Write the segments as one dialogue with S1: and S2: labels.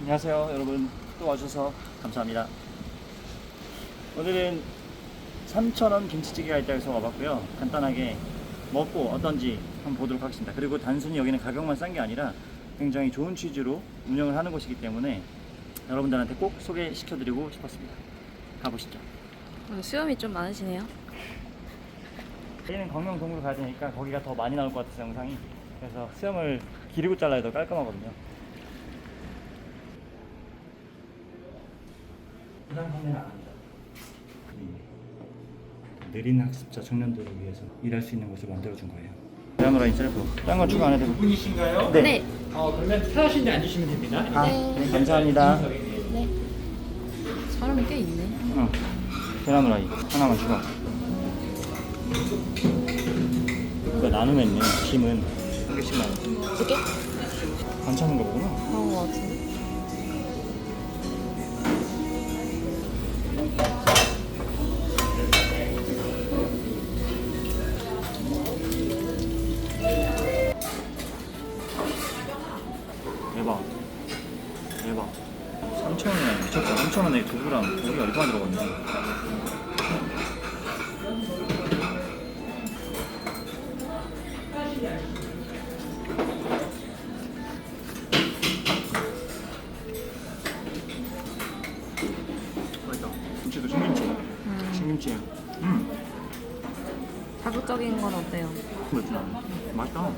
S1: 안녕하세요 여러분. 또 와주셔서 감사합니다. 오늘은 3,000원 김치찌개가 있다고 해서 와봤고요. 간단하게 먹고 어떤지 한번 보도록 하겠습니다. 그리고 단순히 여기는 가격만 싼 게 아니라 굉장히 좋은 취지로 운영을 하는 곳이기 때문에 여러분들한테 꼭 소개시켜드리고 싶었습니다. 가보시죠.
S2: 어, 수염이 좀 많으시네요.
S1: 저희는 광명동으로 가야 되니까 거기가 더 많이 나올 것 같아서 영상이. 그래서 수염을 기르고 잘라야 더 깔끔하거든요 부담 판매는 안 합니다 느린 학습자 청년들을 위해서 일할 수 있는 곳을 만들어준 거예요 피아노라인 셀프 딴건 추가 안 해도 되고
S3: 분이신가요?
S1: 네.
S3: 어, 그러면 편하신 데 앉으시면 됩니다.
S1: 아, 네, 감사합니다
S2: 네. 사람이 꽤 있네.
S1: 응. 계란후라이 하나만 추가 이거 나누면 있네 김은 한 개씩만
S2: 두 개?
S1: 반찬인 거구나
S2: 그런 거 같은데.
S1: 대박. 대박. 3,000원이야. 미쳤다. 3,000원에 두 그램 고기 얼마나 들어갔냐 맛있다. 김치도 신김치. 신김치 음.
S2: 자극적인 건 어때요?
S1: 맛있다 맛있다.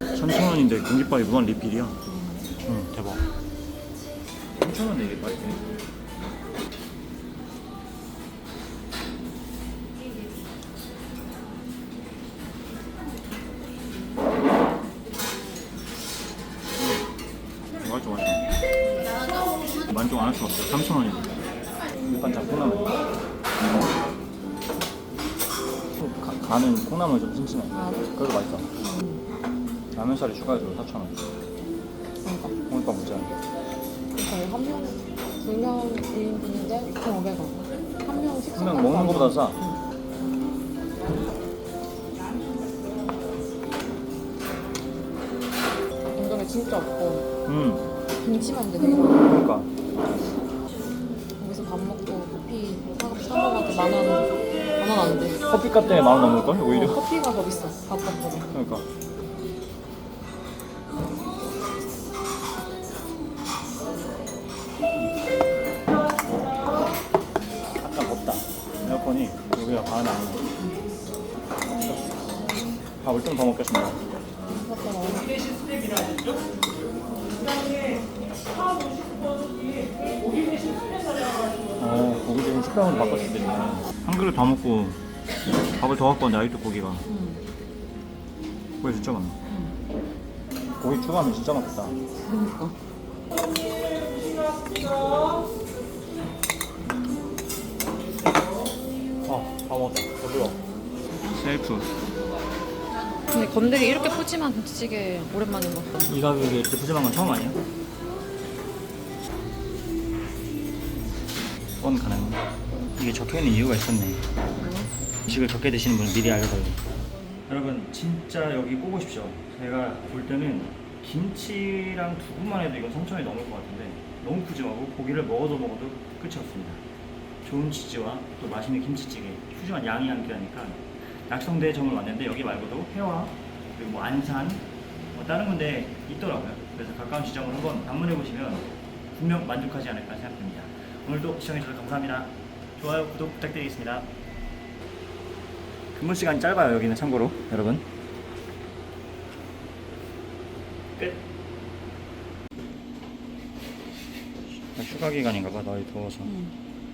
S1: 3,000원인데 공깃밥이 무한 리필이야 응 대박. 3,000원에 이게 맛있네 음, 맛있어 맛있어 만족 안 할 수 없어 3,000원이고 일반장 콩나물. 가, 간은 콩나물 좀 슴슴해.
S2: 아,
S1: 그래도 맛있어. 라면사리 추가해줘 4,000원
S2: 그러니까.
S1: 공깃밥 먹자
S4: 저희 한 명, 두명 1인분인데 2,500원. 한 명 식사.
S1: 한 명 먹는 거보다 싸
S4: 인정에 진짜 없고
S1: 음,
S4: 김치만 되게
S1: 그러니까
S4: 여기서 밥 먹고 커피 사, 사 먹어도 만 원, 만원 안 돼.
S1: 커피값 때문에 만 원 넘을 걸 오히려
S4: 어, 커피가 더 비싸. 밥값보다.
S1: 그러니까 에어컨이 여기가 반은 안 나. 밥을 좀 더 먹겠습니다 어, 고기 대신 식당으로 있네. 한 그릇 다 먹고 밥을 더 갖고 왔는데 아직도 고기가 고기 진짜 많네 고기 추가하면 진짜 많겠다
S4: 그러니까.
S1: 셀프.
S2: 근데 건더기 이렇게 푸짐한 김치찌개 오랜만인 것 같아.
S1: 이 가격에 이렇게 푸짐한 건 처음 아니야? 뻔 가능 이게 적혀있는 이유가 있었네. 음식을 적게 드시는 분은 미리 알려달래 여러분 진짜 여기 꼭 오십시오. 제가 볼 때는 김치랑 두부만 해도 이건 3천원이 넘을 것 같은데 너무 푸짐하고 고기를 먹어도 먹어도 끝이 없습니다. 좋은 치즈와 또 맛있는 김치찌개 푸짐한 양이 함께하니까 낙성대에 정을 왔는데 여기 말고도 회화 그리고 뭐 안산 뭐 다른 군데 있더라고요. 그래서 가까운 지점을 한번 방문해 보시면 분명 만족하지 않을까 생각됩니다. 오늘도 시청해주셔서 감사합니다. 좋아요 구독 부탁드리겠습니다. 근무 시간이 짧아요 여기는 참고로 여러분. 끝. 휴가 기간인가 봐 날이 더워서.
S2: 음.